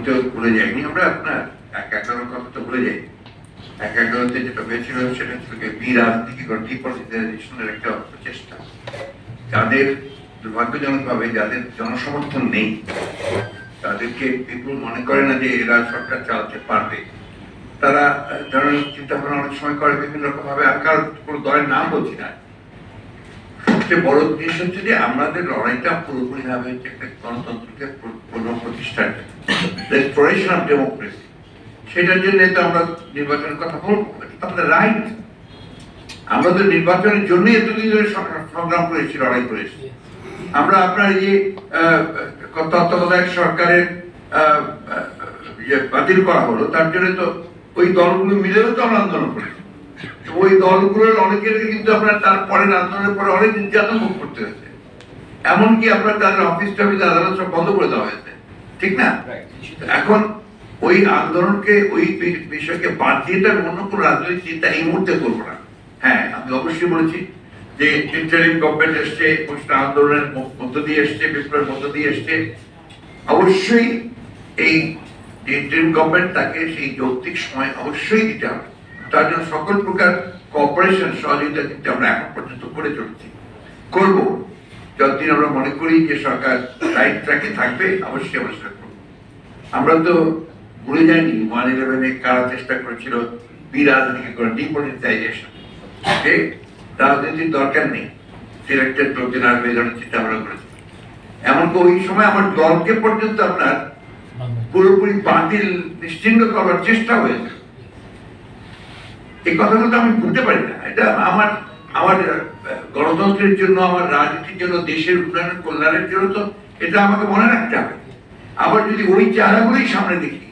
মোটেও ভুলে যাইনি আমরা আপনার এক এগারোর কথা তো ভুলে যাই। এক এগারোতে যেটা হয়েছিল সেটা ছিল একটা প্রচেষ্টা। যাদের দুর্ভাগ্যজনকভাবে যাদের জনসমর্থন নেই তাদেরকে মনে করে না যে এরা সরকার চালাতে পারবে। তারা আহ, ধরনের চিন্তা ভাবনা অনেক সময় করে বিভিন্ন রকম ভাবে আর কারও কোনো দলের নাম বলছি না। সবচেয়ে বড় জিনিস হচ্ছে যে আমাদের লড়াইটা পুরোপুরি ভাবে হচ্ছে একটা গণতন্ত্রকে পুনঃ- পুনঃপ্রতিষ্ঠার রেস্টোরেশন অফ ডেমোক্রেসি সেটার জন্য তো আমরা নির্বাচনের কথা বলব। আমাদের রাইট আমরা তো নির্বাচনের জন্যই এতদিন ধরে সংগ্রাম করেছি লড়াই করেছি। আমরা আপনার এই যে তত্ত্বাবধায়ক সরকারের আহ, আহ, যে বাতিল করা হলো তার জন্য তো ওই দলগুলো মিলেও তো আমরা আন্দোলন করেছি। ওই দলগুলোর অনেকের কিন্তু আপনার তারপরের আন্দোলনের পরে অনেক নির্যাতন ভোগ করতে হয়েছে। এমনকি আপনার তাদের অফিস টফিস আদালত সব বন্ধ করে দেওয়া হয়েছে। ঠিক না? এখন ওই আন্দোলনকে ওই বিষয়কে বাদ দিয়ে তো আমি অন্য কোনো রাজনৈতিক চিন্তা এই মুহূর্তে করব না। হ্যাঁ আমি অবশ্যই বলেছি যে ইন্টারিম গভর্নমেন্ট এসছে প্রশ্ন আন্দোলনের মধ্য দিয়ে এসছে বিপ্লবের মধ্য দিয়ে এসছে। অবশ্যই এই ইন্টারিম গভর্নমেন্ট তাকে সেই যৌক্তিক সময় অবশ্যই দিতে হবে। তার জন্য সকল প্রকার কোঅপারেশন সহযোগিতা কিন্তু আমরা এখন পর্যন্ত করে চলছি। করব। যতদিন আমরা মনে করি যে সরকার রাইট ট্র্যাকে থাকবে অবশ্যই আমরা সেটা করব। আমরা তো ভুলে যাইনি ওয়ান ইলেভেনে কারা চেষ্টা করেছিল বিরাজনীতি করে ডিপলিটাইজেশন যে রাজনীতির দরকার নেই সিলেক্টেড লোকজন আর বেজনের চিন্তা ভাবনা করেছে। এমনকি ওই সময় আমার দলকে পর্যন্ত আপনার পুরোপুরি বাতিল নিশ্চিন্ন করার চেষ্টা হয়েছে। এই কথাগুলো আমি ভুলতে পারি না। এটা আমার আমার গণতন্ত্রের জন্য, আমার রাজনীতির জন্য, দেশের উন্নয়নের কল্যাণের জন্য তো এটা আমাকে মনে রাখতে হবে। আবার যদি ওই চেহারাগুলোই সামনে দেখি,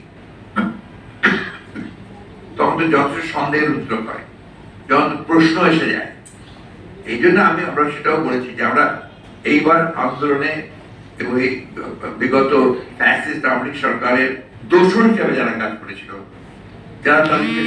তখন তো যথেষ্ট সন্দেহের উদ্যোগ হয়, যখন প্রশ্ন এসে যায়। এই জন্য আমি আমরা সেটাও বলেছি যে আমরা এইবার আন্দোলনে এবং এই বিগত ফ্যাসিস্ট আওয়ামী সরকারের দোষর হিসাবে যারা কাজ করেছিল, যারা তাদেরকে